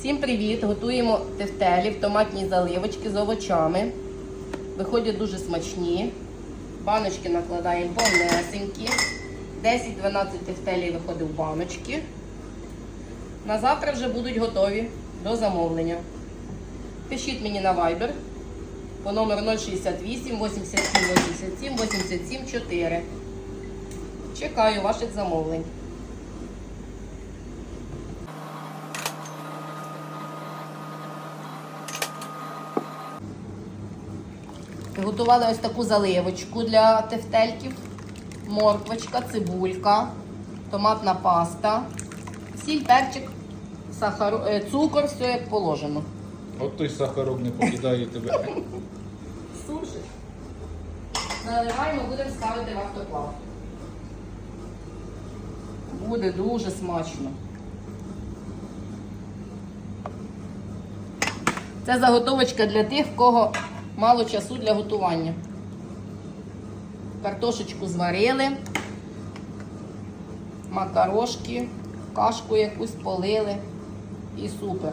Всім привіт! Готуємо тефтелі в томатній заливочці з овочами. Виходять дуже смачні. Баночки накладаємо повнесенькі. 10-12 тефтелів виходить в баночки. На завтра вже будуть готові до замовлення. Пишіть мені на Viber по номеру 068 87 87 87 4. Чекаю ваших замовлень. Приготували ось таку заливочку для тефтельків. Морквочка, цибулька, томатна паста, сіль, перчик, сахар, е, цукор, все як положено. От той сахарок не покидає тебе. Сушить. Наливаємо, будемо ставити в автоклав. Буде дуже смачно. Це заготовочка для тих, в кого мало часу для готування. Картошечку зварили, макарошки, кашку якусь полили і супер.